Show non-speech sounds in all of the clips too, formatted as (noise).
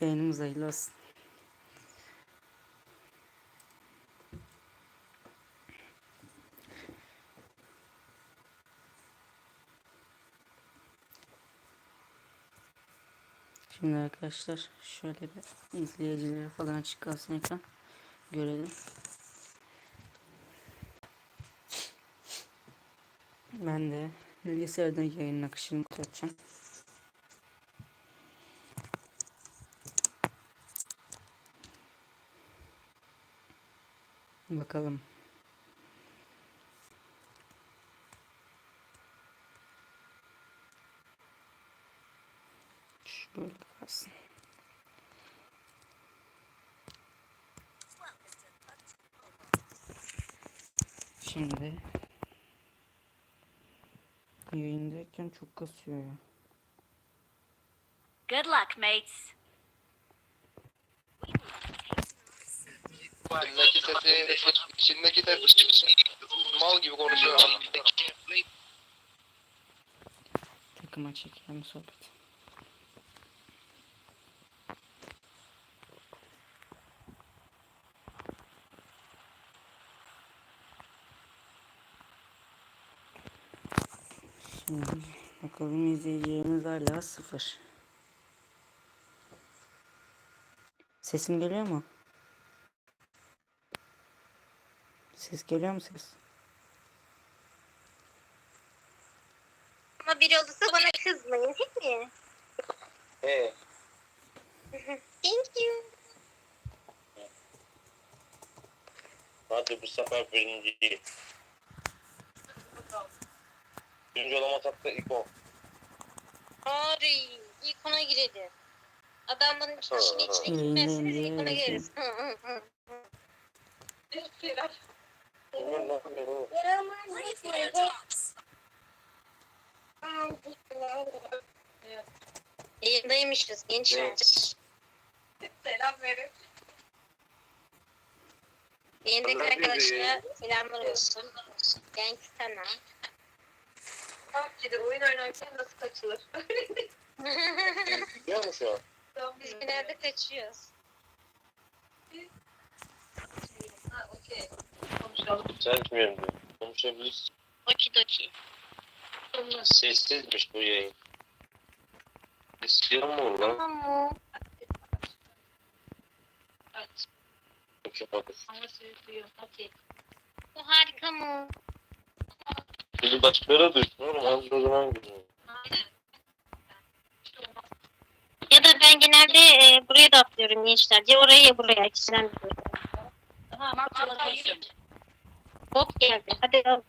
Yayınımız hayırlı olsun. Şimdi arkadaşlar şöyle bir izleyicilere falan açık kalsın ekran. Görelim. Ben de bilgisayardan yayın akışını tutacağım. Bakalım. Şöyle kalsın. Şimdi yayındayken çok kasıyor ya. Good luck, mates. İçindeki sesi, içindeki de mal gibi konuşuyor ama. Takıma çekelim sohbet. Şimdi bakalım izleyicilerimiz hala sıfır. Sesim geliyor mu? Ses geliyor mu ses? Ama biri olursa bana kızmayın değil mi? He. (laughs) Thank you. Hadi bu sefer birinci. Birinci olamasak da ilk o. Ari, ilk ona girelim. Adamın Ha, işin içine Yayında ilk ona gireriz. Hı, hı, hı. Yayındaymışız gençler. Selam verin. Yayındaki arkadaşlara selamlar olsun. Genç sana. PUBG'de oyun oynarken nasıl kaçılır? Biliyor musun şu an? Biz genelde kaçıyoruz. Ha okey. Konuşalım. Sen bilmiyorum diyor. Konuşabiliriz. Okidoki. Sessizmiş bu yayın. İstiyor mu lan? Tamam. Aç. Kapat. Ama duyuyorum. Okey. Bu harika mı? Biri başkaları düşünüyorum. Az o zaman gidiyor. Aynen. İşte olmaz. Ya da ben genelde e, buraya da atlıyorum gençler. Ya oraya ya buraya ikisinden. Ha, mark location. Bot geldi. Hadi al.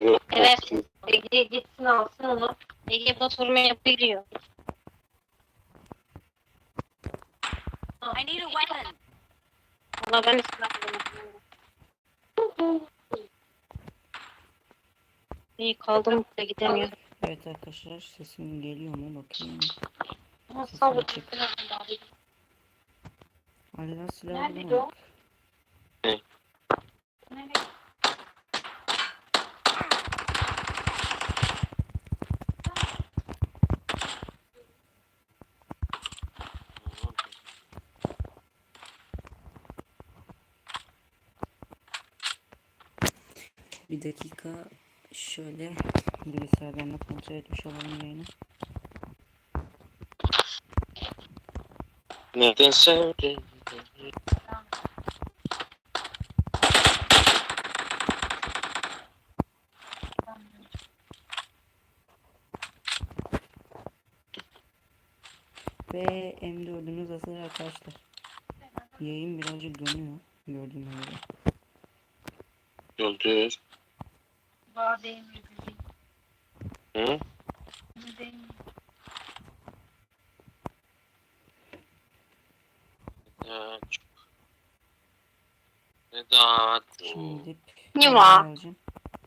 Yok. Evet. Ege gitsin alsın onu. Ege bot vurmaya biliyor. I need a weapon. Valla ben de silah. İyi kaldım da gidemiyorum. Evet arkadaşlar sesim geliyor mu bakayım. Nasıl alacağım? çek. Hala silah Nerede bulamadık. Nereye? Bir dakika şöyle bilgisayardan da kontrol etmiş olalım yayını. Neden sevdin? Arkadaşlar. Yayın birazcık dönüyor gördüğüm gibi. Öldür. Bağ değmiyor. Hı? Değmiyor. Neden? Şimdi Ne var?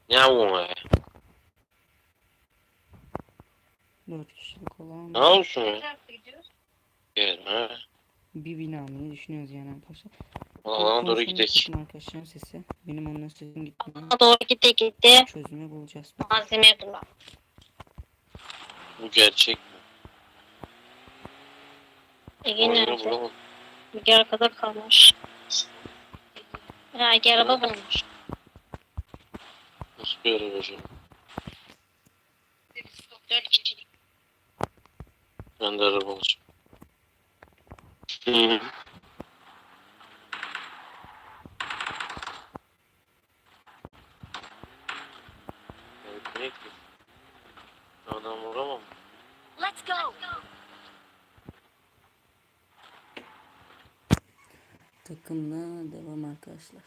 Ne be? 4 kişilik olan Ne olsun? Gel ha. Bir bina almayı düşünüyoruz yani arkadaşlar. Alana doğru gidelim. tutun Arkadaşlar sesi. Benim onların sesim gitmiyor. Doğru gitti gitti. Çözümü bulacağız. Malzeme bulalım. Bu gerçek mi? Ege nerede? Ege arkada kalmış. Ha Ege araba bulmuş. Nasıl bir araba hocam? Dört kişilik. Ben de araba alacağım. Ki? Adam vuramam. Let's go. Takımla devam arkadaşlar.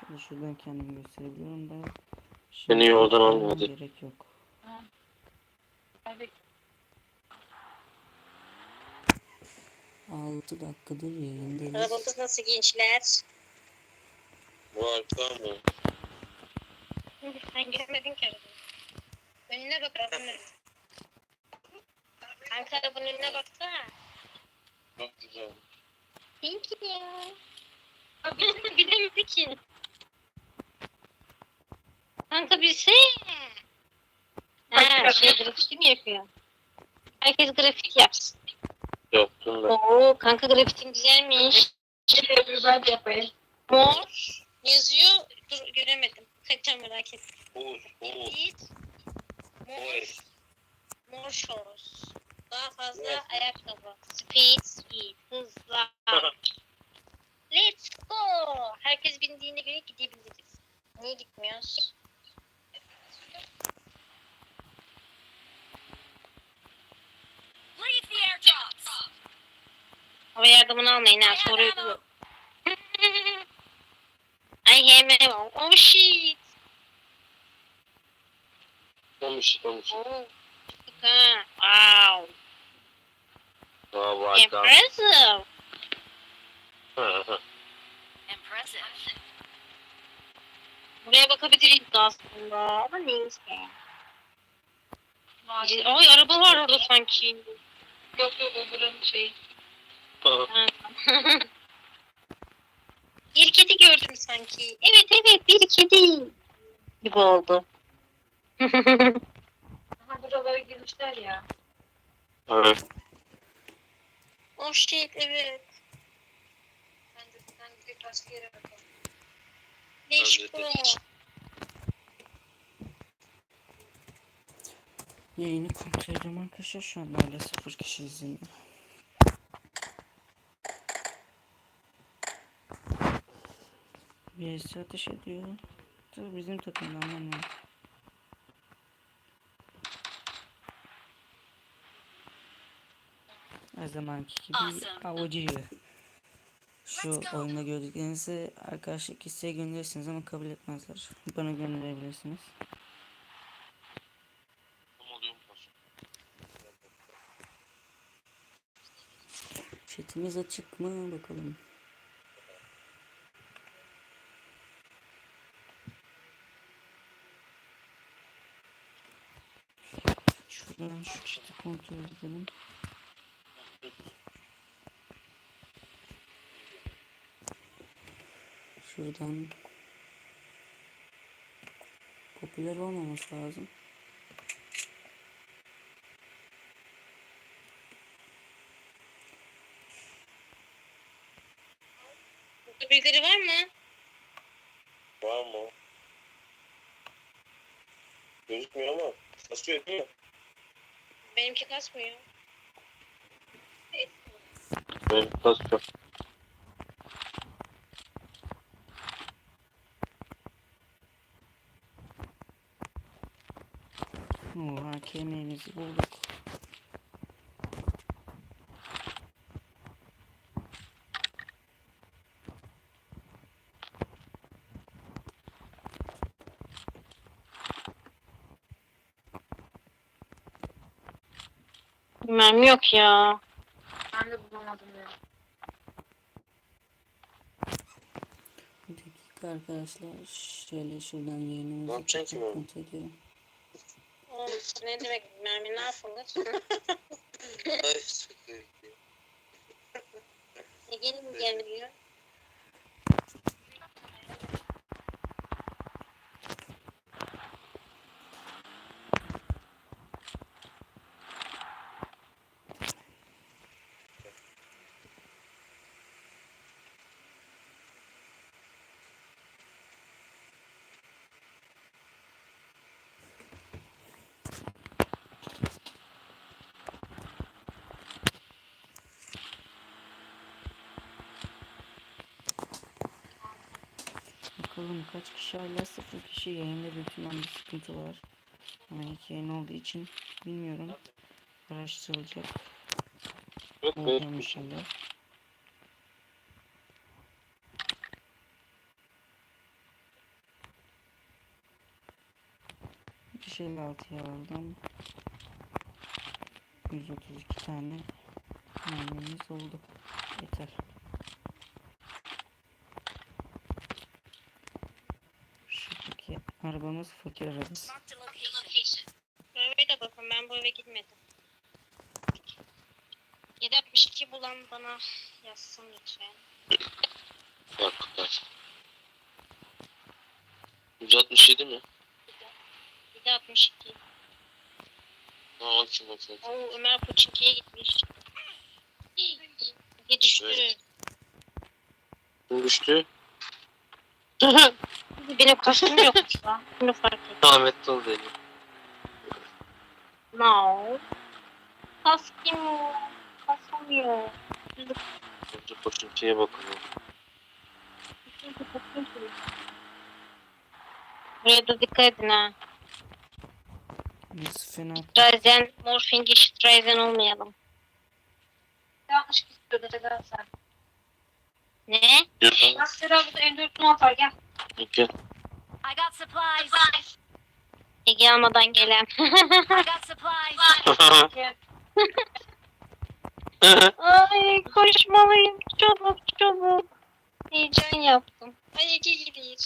Şöyle şuradan kendimi gösterebiliyorum da. Seni yoldan almadı. Gerek yok. 6 dakikadır yayındayız. Arabamız nasıl gençler? Bu arka mı? Ben görmedim ki arabayı. Önüne bak arabanın. Kanka arabanın önüne baksana. Çok güzel. Thank you ya. (laughs) Bilemedik ki. Kanka bilse. Ha şey grafiti mi yapıyor? Herkes grafiti yapsın. Yaptım ben. Oo kanka grafitin güzelmiş. Ben de yapayım. Mor yazıyor. Dur göremedim. Kaçacağım merak ettim. Oğuz, Oğuz. Speed. Mor. Mor shorts. Daha fazla ayakkabı. Speed. Almayın ha. Sonra ödüyor. I have ammo. Oh shit. Olmuş, olmuş. Oh. Ha. Wow. Aa, bu arka. Impressive. Impressive. Buraya bakabiliriz aslında ama neyse. Ay araba var orada sanki. Yok yok o buranın şeyi. (laughs) Bir kedi gördüm sanki. Evet evet bir kedi. Gibi oldu. (laughs) Aha buralara girmişler ya. Evet. oh shit evet. Ben de ben de başka yere bakalım. Go. dedim. Yayını kontrol ediyorum arkadaşlar. Şu an hala 0 kişi izleniyor. Birisi ateş ediyor. Tabii bizim takımdan ama. Her zamanki gibi Awesome. Şu oyunda gördüklerinizi arkadaşlık isteğe gönderirsiniz ama kabul etmezler. Bana gönderebilirsiniz. Chatimiz açık mı bakalım. Şuradan şu chat'i kontrol edelim. Şuradan popüler olmaması lazım. Birileri var mı? Var mı? Gözükmüyor ama. Kasıyor değil mi? Benimki kasmıyor. Benim kasıyor. Oo, hakemimizi bulduk. Mermi yok ya. Ben de bulamadım ya. Bir dakika arkadaşlar. Şöyle şuradan Ne yayınımızı yapacaksın ki bu? kontrol ediyorum. Oğlum ne demek mermi ne yapılır? Ay, iyi. (laughs) E gelin gelmiyor. Bakalım kaç kişi hala sıfır kişi yayında büyük bir sıkıntı var. Ama ilk yayın olduğu için bilmiyorum. Araştırılacak. Yok be. Olacağım inşallah. Bir şeyle altıya aldım. 132 tane mermimiz oldu. Yeter. Arabamız fakir arabası. Eve de bakın ben bu eve gitmedim. 762 bulan bana yazsın lütfen. Bak bak. 167 mi? 762. Ha kim bakıyor? Oo Ömer Puçinki'ye gitmiş. İyi düştü. Evet. Kim düştü? (laughs) Benim kaskım yokmuş lan. Bunu fark ettim. Ahmet Dol dedi. No. Kaskım yok. Kaskım yok. Önce Koçinki'ye bakalım. Buraya da dikkat edin ha. Biz fena Streisen, morfingi Streisen olmayalım. Yanlış gidiyordu da Galatasaray. Ne? Galatasaray burada M4'ünü atar gel. Gel. I got supplies. Ege almadan gelen. I got supplies. (laughs) Ay koşmalıyım. Çabuk çabuk. Heyecan yaptım. Ay Ege gidiyor.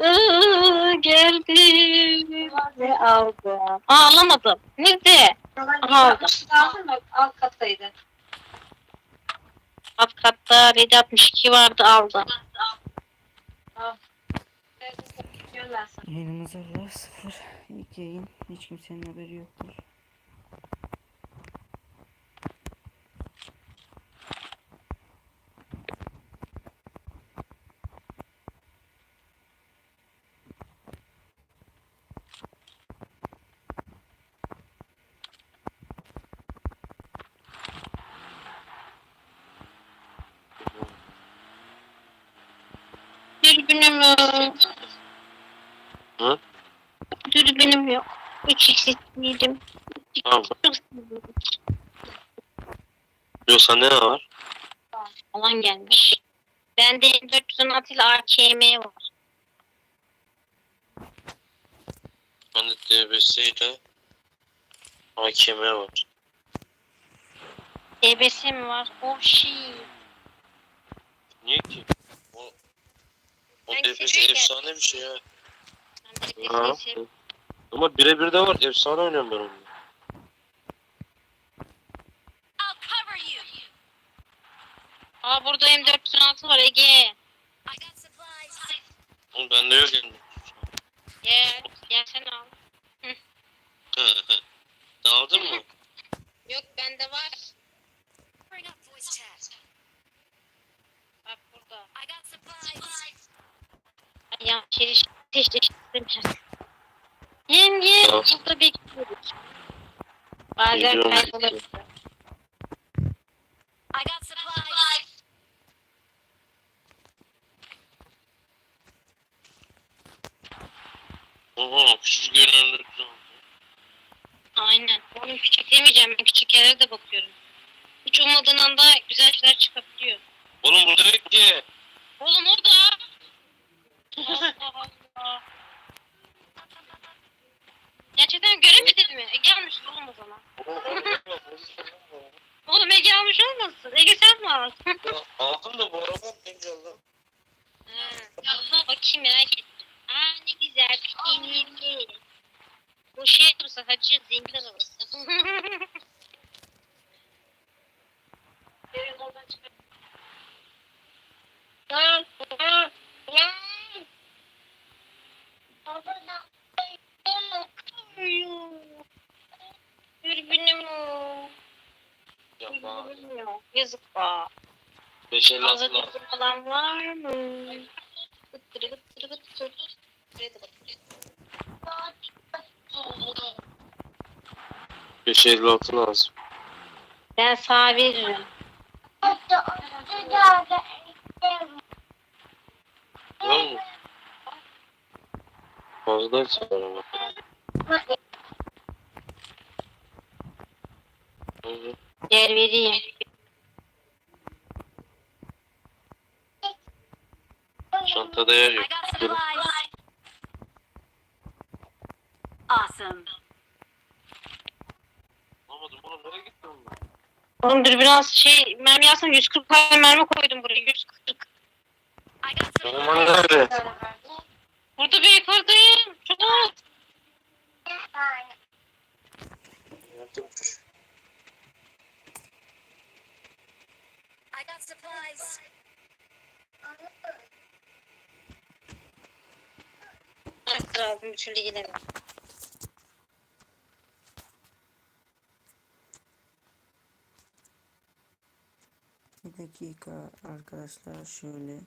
Iıı, Geldim. Ve aldım. Aa, alamadım. Nerede? Aha. gitmiş. Aldın mı? Alt kattaydı. Alt katta 762 vardı sana. Yayınımız hala sıfır. İlk yayın. Hiç kimsenin haberi yoktur. Dürbünüm yok. Hı? Dürbünüm yok. 3 yedim. Tamam. Yoksa ne var? Alan gelmiş. Bende 416 ile AKM var. Bende DBS ile AKM var. DBS mi var? Oh shit. Niye ki? O, seviyorum efsane bir şey. Ben Ha. Ama birebir de var. Efsane oynuyorum ben onu. Aa burada M416 var Ege. Oğlum bende yok yani. Gel. Gel sen al. Aldın mı? (laughs) Yok bende var. Bak burada. I got supplies. Ay ya çeliş. Teşleştirdim. Hem gel. Tamam. Burada bekliyoruz. Bazen Geliyorum. kaybolur. I got supplies. Oha küçücük önümde. Aynen. Onu küçük demeyeceğim. Ben küçük yerlere de bakıyorum. Hiç ummadığın anda güzel şeyler çıkabiliyor. Oğlum burada ki. Oğlum orada. Allah Allah. Gerçekten göremedin mi? Ege almış oğlum o zaman. Oğlum Ege olmasın? Ege sen mi aldın? Aldım da bu araba bence aldım. Ha, Allah bakayım merak ettim. Aa ne güzel peynirli. Bu şey olursa hacı zengin arabası. (laughs) Gelin oradan çıkar. Lan, lan, lan. Dürbünüm yok. Yapma. Yazık be. 556 Fazla lazım. olan var mı? Gıttırı gıttırı gıttırı. Da bak. 556 lazım. Ben sağ veririm. Mı? Fazla çıkar ama. Yer vereyim. Çantada yer I yok. got Durun. supplies. Awesome. Anlamadım oğlum nereye dur biraz şey mermi yazsam 140 tane mermi koydum buraya 140. I got Normal supplies. nerede? Burada bir yukarıdayım. Çok I got supplies. Lazım bir türlü gidelim. Bir dakika arkadaşlar şöyle